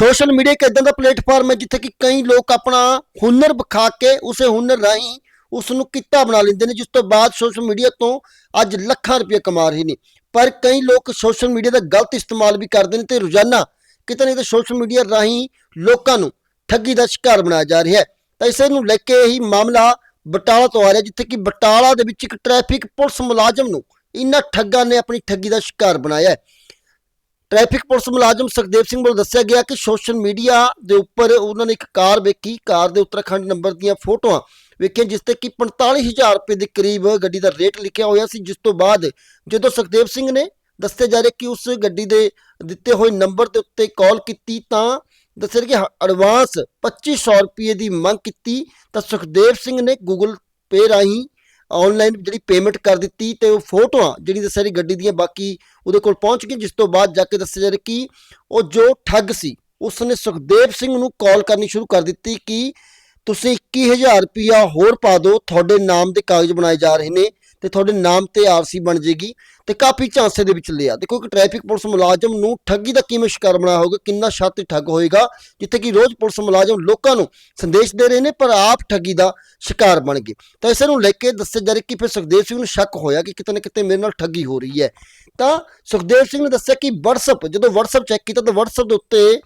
Social media ਇੱਕ ਇਦਾਂ ਦਾ platform ਹੈ ਜਿੱਥੇ ਕਿ ਕਈ ਲੋਕ ਆਪਣਾ ਹੁਨਰ ਵਿਖਾ ਕੇ ਉਸੇ ਹੁਨਰ ਰਾਹੀਂ ਉਸ ਨੂੰ ਕਿੱਤਾ ਬਣਾ ਲੈਂਦੇ ਨੇ, ਜਿਸ ਤੋਂ ਬਾਅਦ ਸੋਸ਼ਲ ਮੀਡੀਆ ਤੋਂ ਅੱਜ ਲੱਖਾਂ ਰੁਪਏ ਕਮਾ ਰਹੇ ਨੇ। ਪਰ ਕਈ ਲੋਕ ਸੋਸ਼ਲ ਮੀਡੀਆ ਦਾ ਗਲਤ ਇਸਤੇਮਾਲ ਵੀ ਕਰਦੇ ਨੇ ਤੇ ਰੋਜ਼ਾਨਾ ਕਿਤੇ ਨਾ ਕਿਤੇ ਸੋਸ਼ਲ ਮੀਡੀਆ ਰਾਹੀਂ ਲੋਕਾਂ ਨੂੰ ਠੱਗੀ ਦਾ ਸ਼ਿਕਾਰ ਬਣਾਇਆ ਜਾ ਰਿਹਾ ਹੈ। ਤਾਂ ਇਸੇ ਨੂੰ ਲੈ ਕੇ ਹੀ ਮਾਮਲਾ ਬਟਾਲਾ ਤੋਂ ਆ ਰਿਹਾ, ਜਿੱਥੇ ਕਿ ਬਟਾਲਾ ਦੇ ਵਿੱਚ ਇੱਕ ਟ੍ਰੈਫਿਕ ਪੁਲਿਸ ਮੁਲਾਜ਼ਮ ਨੂੰ ਇਨ੍ਹਾਂ ਠੱਗਾਂ ਨੇ ਆਪਣੀ ਠੱਗੀ ਦਾ ਸ਼ਿਕਾਰ ਬਣਾਇਆ ਹੈ। ਟ੍ਰੈਫਿਕ ਪੁਲਿਸ ਮੁਲਾਜ਼ਮ ਸੁਖਦੇਵ ਸਿੰਘ ਵੱਲੋਂ ਦੱਸਿਆ ਗਿਆ ਕਿ ਸੋਸ਼ਲ ਮੀਡੀਆ ਦੇ ਉੱਪਰ ਉਹਨਾਂ ਨੇ ਇੱਕ ਕਾਰ ਵੇਖੀ। ਕਾਰ ਦੇ ਉੱਤਰਾਖੰਡ ਨੰਬਰ ਦੀਆਂ ਫੋਟੋਆਂ ਵੇਖੀਆਂ, ਜਿਸ ਤੇ ਕਿ 45000 ਰੁਪਏ ਦੇ ਕਰੀਬ ਗੱਡੀ ਦਾ ਰੇਟ ਲਿਖਿਆ ਹੋਇਆ ਸੀ, ਜਿਸ ਤੋਂ ਬਾਅਦ ਜਦੋਂ ਸੁਖਦੇਵ ਸਿੰਘ ਨੇ ਦੱਸਿਆ ਜਾ ਰਿਹਾ ਕਿ ਉਸ ਗੱਡੀ ਦੇ ਦਿੱਤੇ ਹੋਏ ਨੰਬਰ ਦੇ ਉੱਤੇ ਕਾਲ ਕੀਤੀ ਤਾਂ ਦੱਸਿਆ ਕਿ ਐਡਵਾਂਸ 2500 ਰੁਪਏ ਦੀ ਮੰਗ ਕੀਤੀ। ਤਾਂ ਸੁਖਦੇਵ ਸਿੰਘ ਨੇ ਗੂਗਲ ਪੇ ਰਾਹੀਂ ਆਨਲਾਈਨ ਜਿਹੜੀ ਪੇਮੈਂਟ ਕਰ ਦਿੱਤੀ ਤੇ ਉਹ ਫੋਟੋਆਂ ਜਿਹੜੀ ਦੱਸਿਆ ਰਹੀ ਗੱਡੀ ਦੀਆਂ ਬਾਕੀ ਉਹਦੇ ਕੋਲ ਪਹੁੰਚ ਗਈ ਜਿਸ ਤੋਂ ਬਾਅਦ ਜਾ ਕੇ ਦੱਸਿਆ ਜਾ ਰਿਹਾ ਕਿ ਉਹ ਜੋ ਠੱਗ ਸੀ ਉਸ ਨੇ ਸੁਖਦੇਵ ਸਿੰਘ ਨੂੰ ਕਾਲ ਕਰਨੀ ਸ਼ੁਰੂ ਕਰ ਦਿੱਤੀ ਕਿ ਤੁਸੀਂ 21000 ਰੁਪਇਆ ਹੋਰ ਪਾ ਦਿਓ, ਤੁਹਾਡੇ ਨਾਮ ਦੇ ਕਾਗਜ਼ ਬਣਾਏ ਜਾ ਰਹੇ ਨੇ। ਤੇ ਤੁਹਾਡੇ ਨਾਮ ਤੇ ਆਰਸੀ ਬਣ ਜੇਗੀ ਤੇ ਕਾਫੀ ਝਾਂਸੇ ਦੇ ਵਿੱਚ ਲਿਆ। ਦੇਖੋ ਕਿ ਟ੍ਰੈਫਿਕ ਪੁਲਿਸ ਮੁਲਾਜ਼ਮ ਨੂੰ ਠੱਗੀ ਦਾ ਕਿਵੇਂ ਸ਼ਿਕਾਰ ਬਣਾਇਆ ਹੋਊਗਾ, ਕਿੰਨਾ ਛਾਤੀ ਠੱਗ ਹੋਏਗਾ, ਜਿੱਥੇ ਕਿ ਰੋਜ਼ ਪੁਲਿਸ ਮੁਲਾਜ਼ਮ ਲੋਕਾਂ ਨੂੰ ਸੰਦੇਸ਼ ਦੇ ਰਹੇ ਨੇ, ਪਰ ਆਪ ਠੱਗੀ ਦਾ ਸ਼ਿਕਾਰ ਬਣ ਗਏ। ਤਾਂ ਇਸੇ ਨੂੰ ਲੈ ਕੇ ਦੱਸਿਆ ਜਾ ਰਿਹਾ ਕਿ ਫਿਰ ਸੁਖਦੇਵ ਸਿੰਘ ਨੂੰ ਸ਼ੱਕ ਹੋਇਆ ਕਿ ਕਿਤੇ ਨਾ ਕਿਤੇ ਮੇਰੇ ਨਾਲ ਠੱਗੀ ਹੋ ਰਹੀ ਹੈ। ਤਾਂ ਸੁਖਦੇਵ ਸਿੰਘ ਨੇ ਦੱਸਿਆ ਕਿ WhatsApp, ਜਦੋਂ WhatsApp ਚੈੱਕ ਕੀਤਾ ਤਾਂ WhatsApp ਦੇ ਉੱਤੇ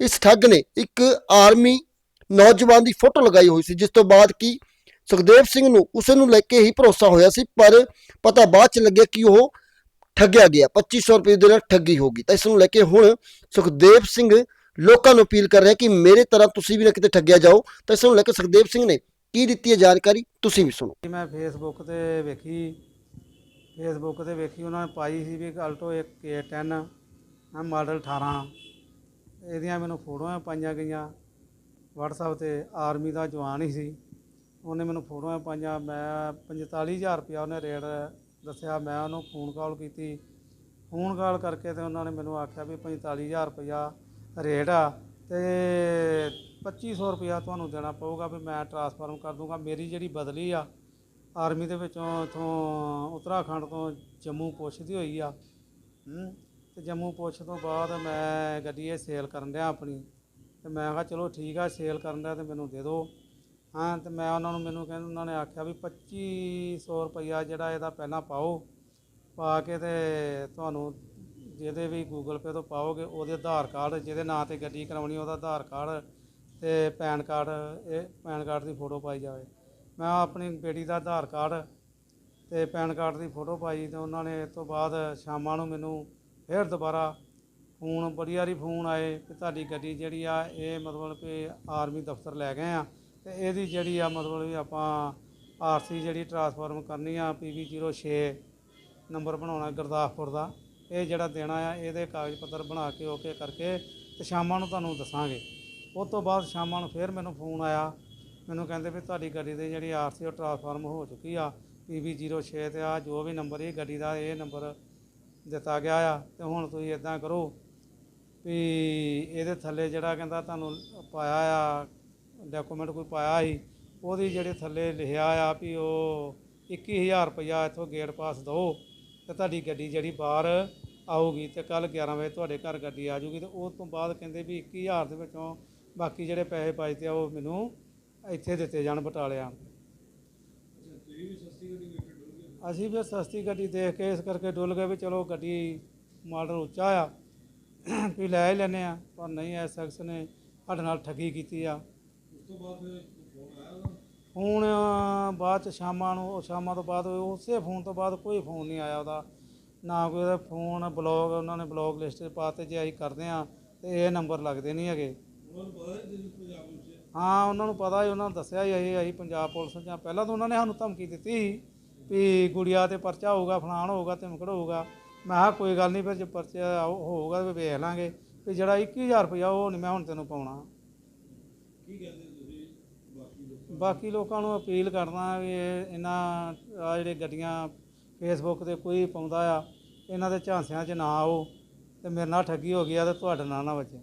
ਇਸ ਠੱਗ ਨੇ ਇੱਕ ਆਰਮੀ ਨੌਜਵਾਨ ਦੀ ਫੋਟੋ ਲਗਾਈ ਹੋਈ ਸੀ, ਜਿਸ ਤੋਂ ਬਾਅਦ ਕਿ ਸੁਖਦੇਵ ਸਿੰਘ ਨੂੰ ਉਸ ਨੂੰ ਲੈ ਕੇ ਹੀ ਭਰੋਸਾ ਹੋਇਆ ਸੀ, ਪਰ ਪਤਾ ਬਾਅਦ ਚ ਲੱਗਿਆ ਕਿ ਉਹ ਠੱਗਿਆ ਗਿਆ 2500 ਰੁਪਏ ਦੇ ਨਾਲ ਠੱਗੀ ਹੋ ਗਈ। ਤਾਂ ਇਸ ਨੂੰ ਲੈ ਕੇ ਹੁਣ ਸੁਖਦੇਵ ਸਿੰਘ ਲੋਕਾਂ ਨੂੰ ਅਪੀਲ ਕਰ ਰਿਹਾ ਕਿ ਮੇਰੇ ਤਰ੍ਹਾਂ ਤੁਸੀਂ ਵੀ ਨਾ ਕਿਤੇ ਠੱਗਿਆ ਜਾਓ। ਤਾਂ ਇਸ ਨੂੰ ਲੈ ਕੇ ਸੁਖਦੇਵ ਸਿੰਘ ਨੇ ਕੀ ਦਿੱਤੀ ਹੈ ਜਾਣਕਾਰੀ, ਤੁਸੀਂ ਵੀ ਸੁਣੋ। ਕਿ ਮੈਂ ਫੇਸਬੁੱਕ ਤੇ ਵੇਖੀ ਫੇਸਬੁੱਕ ਤੇ ਵੇਖੀ, ਉਹਨਾਂ ਨੇ ਪਾਈ ਸੀ ਵੀ ਅਲਟੋ ਇੱਕ K10 ਆ ਮਾਡਲ 18 ਇਹਦੀਆਂ ਮੈਨੂੰ ਫੋਟੋਆਂ ਪਾਈਆਂ ਗਈਆਂ। WhatsApp ਤੇ ਆਰਮੀ ਦਾ ਜਵਾਨ ਹੀ ਸੀ। ਉਹਨੇ ਮੈਨੂੰ ਫੋਟੋਆਂ ਪਾਈਆਂ, ਮੈਂ 45000 ਰੁਪਇਆ ਉਹਨੇ ਰੇਟ ਦੱਸਿਆ, ਮੈਂ ਉਹਨੂੰ ਫੋਨ ਕਾਲ ਕੀਤੀ। ਫੋਨ ਕਾਲ ਕਰਕੇ ਤੇ ਉਹਨਾਂ ਨੇ ਮੈਨੂੰ ਆਖਿਆ ਵੀ 45000 ਰੁਪਇਆ ਰੇਟ ਆ ਤੇ 2500 ਰੁਪਇਆ ਤੁਹਾਨੂੰ ਦੇਣਾ ਪਊਗਾ ਵੀ ਮੈਂ ਟਰਾਂਸਫਰਮ ਕਰ ਦੂੰਗਾ। ਮੇਰੀ ਜਿਹੜੀ ਬਦਲੀ ਆ ਆਰਮੀ ਦੇ ਵਿੱਚੋਂ ਇਥੋਂ ਉੱਤਰਾਖੰਡ ਤੋਂ ਜੰਮੂ ਪੁੱਛਦੀ ਹੋਈ ਆ। ਹੂੰ, ਤੇ ਜੰਮੂ ਪੁੱਛ ਤੋਂ ਬਾਅਦ ਮੈਂ ਗੱਡੀ ਇਹ ਸੇਲ ਕਰਨ ਡਿਆ ਆਪਣੀ। ਤੇ ਮੈਂ ਕਿਹਾ ਚਲੋ ਠੀਕ ਆ ਸੇਲ ਕਰਨ ਦਾ ਤੇ ਮੈਨੂੰ ਦੇ ਦਿਓ। ਹਾਂ, ਤੇ ਮੈਂ ਉਹਨਾਂ ਨੂੰ ਮੈਨੂੰ ਕਹਿੰਦੇ, ਉਹਨਾਂ ਨੇ ਆਖਿਆ ਵੀ 2500 ਰੁਪਇਆ ਜਿਹੜਾ ਇਹਦਾ ਪਹਿਲਾਂ ਪਾਓ, ਪਾ ਕੇ ਤੇ ਤੁਹਾਨੂੰ ਜਿਹਦੇ ਵੀ ਗੂਗਲ ਪੇ ਤੋਂ ਪਾਓਗੇ, ਉਹਦੇ ਆਧਾਰ ਕਾਰਡ, ਜਿਹਦੇ ਨਾਂ ਤੇ ਗੱਡੀ ਕਰਾਉਣੀ ਉਹਦਾ ਆਧਾਰ ਕਾਰਡ ਤੇ ਪੈਨ ਕਾਰਡ, ਇਹ ਪੈਨ ਕਾਰਡ ਦੀ ਫੋਟੋ ਪਾਈ ਜਾਵੇ। ਮੈਂ ਆਪਣੀ ਬੇਟੀ ਦਾ ਆਧਾਰ ਕਾਰਡ ਤੇ ਪੈਨ ਕਾਰਡ ਦੀ ਫੋਟੋ ਪਾਈ ਤੇ ਉਹਨਾਂ ਨੇ ਇਸ ਤੋਂ ਬਾਅਦ ਸ਼ਾਮਾਂ ਨੂੰ ਮੈਨੂੰ ਫਿਰ ਦੁਬਾਰਾ ਫੋਨ, ਬੜੀ ਵਾਰੀ ਫੋਨ ਆਏ ਕਿ ਤੁਹਾਡੀ ਗੱਡੀ ਜਿਹੜੀ ਆ, ਇਹ ਮਤਲਬ ਕਿ ਆਰਮੀ ਦਫ਼ਤਰ ਲੈ ਗਏ ਆ। ਤੇ ਇਹਦੀ ਜਿਹੜੀ ਆ ਮਤਲਬ ਵੀ ਆਪਾਂ ਆਰਸੀ ਜਿਹੜੀ ਟਰਾਂਸਫਾਰਮ ਕਰਨੀ ਆ ਪੀਵੀ 06 ਨੰਬਰ ਬਣਾਉਣਾ ਗੁਰਦਾਸਪੁਰ ਦਾ, ਇਹ ਜਿਹੜਾ ਦੇਣਾ ਆ, ਇਹਦੇ ਕਾਗਜ਼ ਪੱਤਰ ਬਣਾ ਕੇ ਓਕੇ ਕਰਕੇ ਤੇ ਸ਼ਾਮਾਂ ਨੂੰ ਤੁਹਾਨੂੰ ਦੱਸਾਂਗੇ। ਉਸ ਤੋਂ ਬਾਅਦ ਸ਼ਾਮਾਂ ਨੂੰ ਫਿਰ ਮੈਨੂੰ ਫੋਨ ਆਇਆ, ਮੈਨੂੰ ਕਹਿੰਦੇ ਵੀ ਤੁਹਾਡੀ ਗੱਡੀ ਦੀ ਜਿਹੜੀ ਆਰਸੀ ਉਹ ਟਰਾਂਸਫਾਰਮ ਹੋ ਚੁੱਕੀ ਆ ਪੀਵੀ 06 ਤੇ ਆ, ਜੋ ਵੀ ਨੰਬਰ ਇਹ ਗੱਡੀ ਦਾ ਇਹ ਨੰਬਰ ਦਿੱਤਾ ਗਿਆ ਆ, ਤੇ ਹੁਣ ਤੁਸੀਂ ਇਦਾਂ ਕਰੋ ਵੀ ਇਹਦੇ ਥੱਲੇ ਜਿਹੜਾ ਕਹਿੰਦਾ ਤੁਹਾਨੂੰ ਪਾਇਆ ਆ ਡਾਕੂਮੈਂਟ ਕੋਈ ਪਾਇਆ ਸੀ, ਉਹਦੀ ਜਿਹੜੇ ਥੱਲੇ ਲਿਖਿਆ ਆ ਵੀ ਉਹ 21000 ਰੁਪਇਆ ਇੱਥੋਂ ਗੇਟ ਪਾਸ ਦਿਓ ਤੇ ਤੁਹਾਡੀ ਗੱਡੀ ਜਿਹੜੀ ਬਾਹਰ ਆਊਗੀ ਤੇ ਕੱਲ 11 ਵਜੇ ਤੁਹਾਡੇ ਘਰ ਗੱਡੀ ਆ ਜਾਊਗੀ ਤੇ ਉਸ ਤੋਂ ਬਾਅਦ ਕਹਿੰਦੇ ਵੀ 21000 ਦੇ ਵਿੱਚੋਂ ਬਾਕੀ ਜਿਹੜੇ ਪੈਸੇ ਬਚਦੇ ਆ ਉਹ ਮੈਨੂੰ ਇੱਥੇ ਦਿੱਤੇ ਜਾਣ ਬਟਾਲਿਆਂ। ਅਸੀਂ ਵੀ ਸਸਤੀ ਗੱਡੀ ਦੇਖ ਕੇ ਇਸ ਕਰਕੇ ਡੁੱਲ ਗਏ ਵੀ ਚਲੋ ਗੱਡੀ ਮਾਡਲ ਉੱਚਾ ਆ, ਵੀ ਲੈ ਹੀ ਲੈਨੇ ਆ, ਪਰ ਨਹੀਂ ਐ ਸ਼ਖਸ ਨੇ ਸਾਡੇ ਨਾਲ ਠੱਗੀ ਕੀਤੀ ਆ। ਫੋਨ ਬਾਅਦ ਚ ਸ਼ਾਮਾਂ ਨੂੰ ਉਹ ਸ਼ਾਮਾਂ ਤੋਂ ਬਾਅਦ ਉਸੇ ਫੋਨ ਤੋਂ ਬਾਅਦ ਕੋਈ ਫੋਨ ਨਹੀਂ ਆਇਆ ਉਹਦਾ। ਨਾ ਕੋਈ ਉਹਦਾ ਫੋਨ ਬਲੌਗ ਉਹਨਾਂ ਨੇ ਬਲੌਗ ਲਿਸਟ 'ਚ ਪਾਤੇ ਜੇ ਅਸੀਂ ਕਰਦੇ ਆ ਤੇ ਇਹ ਨੰਬਰ ਲੱਗਦੇ ਨਹੀਂ ਹੈਗੇ। ਹਾਂ ਉਹਨਾਂ ਨੂੰ ਪਤਾ ਹੀ ਉਹਨਾਂ ਨੇ ਦੱਸਿਆ ਹੀ ਅਸੀਂ ਅਸੀਂ ਪੰਜਾਬ ਪੁਲਿਸ ਜਾਂ ਪਹਿਲਾਂ ਤਾਂ ਉਹਨਾਂ ਨੇ ਸਾਨੂੰ ਧਮਕੀ ਦਿੱਤੀ ਸੀ ਵੀ ਗੁੜੀਆ ਤੇ ਪਰਚਾ ਹੋਊਗਾ ਫਲਾਣ ਹੋਊਗਾ ਧਮਕੜ ਹੋਊਗਾ। ਮੈਂ ਕਿਹਾ ਕੋਈ ਗੱਲ ਨਹੀਂ ਫਿਰ ਜੇ ਪਰਚਾ ਹੋਊਗਾ ਤੇ ਵੇਖ ਲਾਂਗੇ। ਵੀ ਜਿਹੜਾ 21000 ਰੁਪਇਆ ਉਹ ਨਹੀਂ ਮੈਂ ਹੁਣ ਤੈਨੂੰ ਪਾਉਣਾ। ਬਾਕੀ ਲੋਕਾਂ ਨੂੰ ਅਪੀਲ ਕਰਦਾ ਵੀ ਇਹ ਇਹਨਾਂ, ਆ ਜਿਹੜੇ ਗੱਡੀਆਂ ਫੇਸਬੁੱਕ ਤੇ ਕੋਈ ਪਾਉਂਦਾ ਆ, ਇਹਨਾਂ ਦੇ ਝਾਂਸਿਆਂ 'ਚ ਨਾ ਆਓ ਤੇ ਮੇਰੇ ਨਾਲ ਠੱਗੀ ਹੋ ਗਈ ਆ ਤੇ ਤੁਹਾਡੇ ਨਾਲ ਨਾ ਬਚੇ